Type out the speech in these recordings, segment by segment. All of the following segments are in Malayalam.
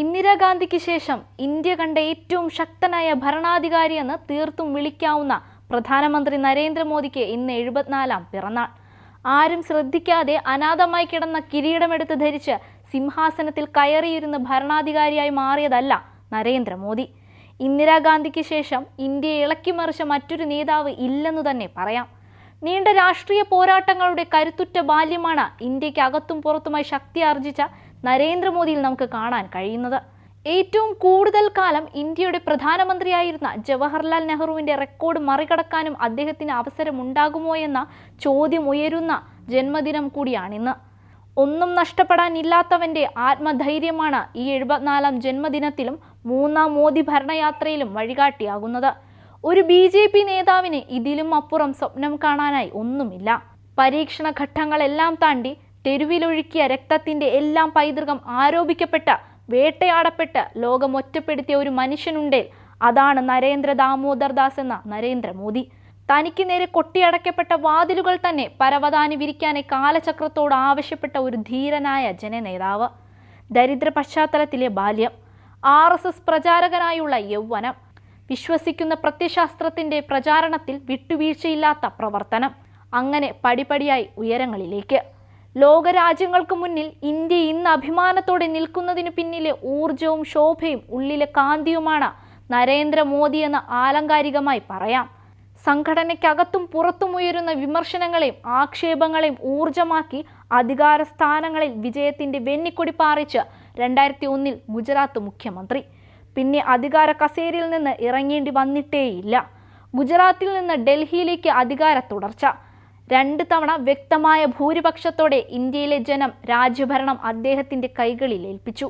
ഇന്ദിരാഗാന്ധിക്ക് ശേഷം ഇന്ത്യ കണ്ട ഏറ്റവും ശക്തനായ ഭരണാധികാരിയെന്ന് തീർത്തും വിളിക്കാവുന്ന പ്രധാനമന്ത്രി നരേന്ദ്രമോദിക്ക് ഇന്ന് എഴുപത്തിനാലാം പിറന്നാൾ. ആരും ശ്രദ്ധിക്കാതെ അനാഥമായി കിടന്ന കിരീടമെടുത്ത് ധരിച്ച് സിംഹാസനത്തിൽ കയറിയിരുന്ന് ഭരണാധികാരിയായി മാറിയതല്ല നരേന്ദ്രമോദി. ഇന്ദിരാഗാന്ധിക്ക് ശേഷം ഇന്ത്യയെ ഇളക്കിമറിച്ച മറ്റൊരു നേതാവ് ഇല്ലെന്നു തന്നെ പറയാം. നീണ്ട രാഷ്ട്രീയ പോരാട്ടങ്ങളുടെ കരുത്തുറ്റ ബാല്യമാണ് ഇന്ത്യയ്ക്ക് അകത്തും പുറത്തുമായി ശക്തി ആർജിച്ച നരേന്ദ്രമോദിയിൽ നമുക്ക് കാണാൻ കഴിയുന്നത്. ഏറ്റവും കൂടുതൽ കാലം ഇന്ത്യയുടെ പ്രധാനമന്ത്രിയായിരുന്ന ജവഹർലാൽ നെഹ്റുവിന്റെ റെക്കോർഡ് മറികടക്കാനും അദ്ദേഹത്തിന് അവസരമുണ്ടാകുമോ എന്ന ചോദ്യം ഉയരുന്ന ജന്മദിനം കൂടിയാണിന്ന് ഒന്നും നഷ്ടപ്പെടാനില്ലാത്തവന്റെ ആത്മധൈര്യമാണ് ഈ എഴുപത്തിനാലാം ജന്മദിനത്തിലും മൂന്നാം മോദി ഭരണയാത്രയിലും വഴികാട്ടിയാകുന്നത്. ഒരു ബി ജെ പി നേതാവിന് ഇതിലും അപ്പുറം സ്വപ്നം കാണാനായി ഒന്നുമില്ല. പരീക്ഷണ ഘട്ടങ്ങളെല്ലാം താണ്ടി തെരുവിലൊഴുക്കിയ രക്തത്തിന്റെ എല്ലാം പൈതൃകം ആരോപിക്കപ്പെട്ട വേട്ടയാടപ്പെട്ട് ലോകം ഒറ്റപ്പെടുത്തിയ ഒരു മനുഷ്യനുണ്ടേൽ അതാണ് നരേന്ദ്ര ദാമോദർ ദാസ് എന്ന നരേന്ദ്രമോദി തനിക്ക് നേരെ കൊട്ടിയടക്കപ്പെട്ട വാതിലുകൾ തന്നെ പരവതാനി വിരിക്കാനെ കാലചക്രത്തോട് ആവശ്യപ്പെട്ട ഒരു ധീരനായ ജനനേതാവ്. ദരിദ്ര പശ്ചാത്തലത്തിലെ ബാല്യം. ആർ എസ് എസ് പ്രചാരകനായുള്ള യൗവനം. വിശ്വസിക്കുന്ന പ്രത്യശാസ്ത്രത്തിന്റെ പ്രചാരണത്തിൽ വിട്ടുവീഴ്ചയില്ലാത്ത പ്രവർത്തനം. അങ്ങനെ പടിപടിയായി ഉയരങ്ങളിലേക്ക്. ലോകരാജ്യങ്ങൾക്ക് മുന്നിൽ ഇന്ത്യ ഇന്ന് അഭിമാനത്തോടെ നിൽക്കുന്നതിന് പിന്നിലെ ഊർജവും ശോഭയും ഉള്ളിലെ കാന്തിയുമാണ് നരേന്ദ്രമോദി എന്ന് ആലങ്കാരികമായി പറയാം. സംഘടനയ്ക്കകത്തും പുറത്തും ഉയരുന്ന വിമർശനങ്ങളെയും ആക്ഷേപങ്ങളെയും ഊർജമാക്കി അധികാര സ്ഥാനങ്ങളിൽ വിജയത്തിന്റെ വെന്നിക്കൊടി പാറിച്ച് രണ്ടായിരത്തി ഒന്നിൽ ഗുജറാത്ത് മുഖ്യമന്ത്രി. പിന്നെ അധികാര കസേരയിൽ നിന്ന് ഇറങ്ങേണ്ടി വന്നിട്ടേയില്ല. ഗുജറാത്തിൽ നിന്ന് ഡൽഹിയിലേക്ക് അധികാര തുടർച്ച. രണ്ട് തവണ വ്യക്തമായ ഭൂരിപക്ഷത്തോടെ ഇന്ത്യയിലെ ജനം രാജ്യഭരണം അദ്ദേഹത്തിന്റെ കൈകളിൽ ഏൽപ്പിച്ചു.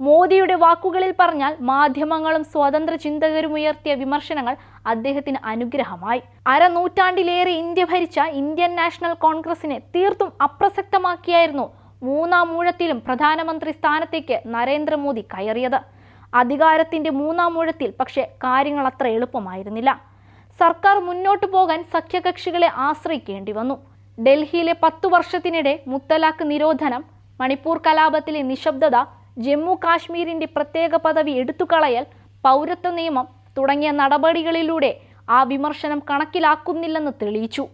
മോദിയുടെ വാക്കുകളിൽ പറഞ്ഞാൽ മാധ്യമങ്ങളും സ്വതന്ത്ര ചിന്തകരും ഉയർത്തിയ വിമർശനങ്ങൾ അദ്ദേഹത്തിന് അനുഗ്രഹമായി. അരനൂറ്റാണ്ടിലേറെ ഇന്ത്യ ഭരിച്ച ഇന്ത്യൻ നാഷണൽ കോൺഗ്രസിനെ തീർത്തും അപ്രസക്തമാക്കിയായിരുന്നു മൂന്നാം മൂഴത്തിലും പ്രധാനമന്ത്രി സ്ഥാനത്തേക്ക് നരേന്ദ്രമോദി കയറിയത്. അധികാരത്തിന്റെ മൂന്നാം മൂഴത്തിൽ പക്ഷേ കാര്യങ്ങൾ അത്ര എളുപ്പമായിരുന്നില്ല. സർക്കാർ മുന്നോട്ടു പോകാൻ സഖ്യകക്ഷികളെ ആശ്രയിക്കേണ്ടി വന്നു. ഡൽഹിയിലെ പത്തു വർഷത്തിനിടെ മുത്തലാഖ് നിരോധനം മണിപ്പൂർ കലാപത്തിലെ നിശബ്ദത ജമ്മു കാശ്മീരിന്റെ പ്രത്യേക പദവി എടുത്തുകളയൽ പൗരത്വ നിയമം തുടങ്ങിയ നടപടികളിലൂടെ ആ വിമർശനം കണക്കിലാക്കുന്നില്ലെന്ന് തെളിയിച്ചു.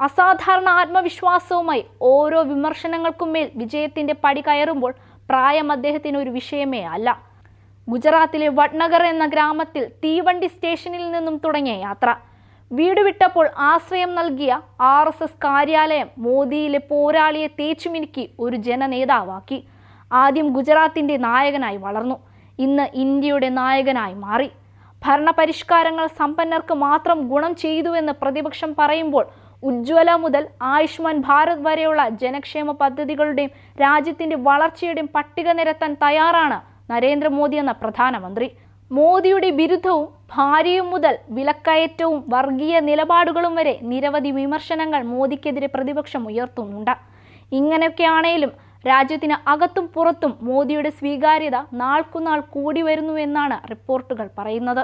അസാധാരണ ആത്മവിശ്വാസവുമായി ഓരോ വിമർശനങ്ങൾക്കും മേൽ വിജയത്തിന്റെ പടി കയറുമ്പോൾ പ്രായം അദ്ദേഹത്തിന് ഒരു വിഷയമേ അല്ല. ഗുജറാത്തിലെ വഡ്നഗർ എന്ന ഗ്രാമത്തിൽ തീവണ്ടി സ്റ്റേഷനിൽ നിന്നും തുടങ്ങിയ യാത്ര. വീട് വിട്ടപ്പോൾ ആശ്രയം നൽകിയ ആർ എസ് എസ് കാര്യാലയം മോദിയിലെ പോരാളിയെ തേച്ചുമിനുക്കി ഒരു ജനനേതാവാക്കി. ആദ്യം ഗുജറാത്തിന്റെ നായകനായി വളർന്നു. ഇന്ന് ഇന്ത്യയുടെ നായകനായി മാറി. ഭരണപരിഷ്കാരങ്ങൾ സമ്പന്നർക്ക് മാത്രം ഗുണം ചെയ്തുവെന്ന് പ്രതിപക്ഷം പറയുമ്പോൾ ഉജ്ജ്വല മുതൽ ആയുഷ്മാൻ ഭാരത് വരെയുള്ള ജനക്ഷേമ പദ്ധതികളുടെയും രാജ്യത്തിന്റെ വളർച്ചയുടെയും പട്ടിക നിരത്താൻ തയ്യാറാണ് നരേന്ദ്രമോദി എന്ന പ്രധാനമന്ത്രി. മോദിയുടെ ബിരുദവും ഭാര്യയും മുതൽ വിലക്കയറ്റവും വർഗീയ നിലപാടുകളും വരെ നിരവധി വിമർശനങ്ങൾ മോദിക്കെതിരെ പ്രതിപക്ഷം ഉയർത്തുന്നുണ്ട്. ഇങ്ങനെയൊക്കെയാണേലും രാജ്യത്തിന് അകത്തും പുറത്തും മോദിയുടെ സ്വീകാര്യത നാൾക്കുനാൾ കൂടി വരുന്നുവെന്നാണ് റിപ്പോർട്ടുകൾ പറയുന്നത്.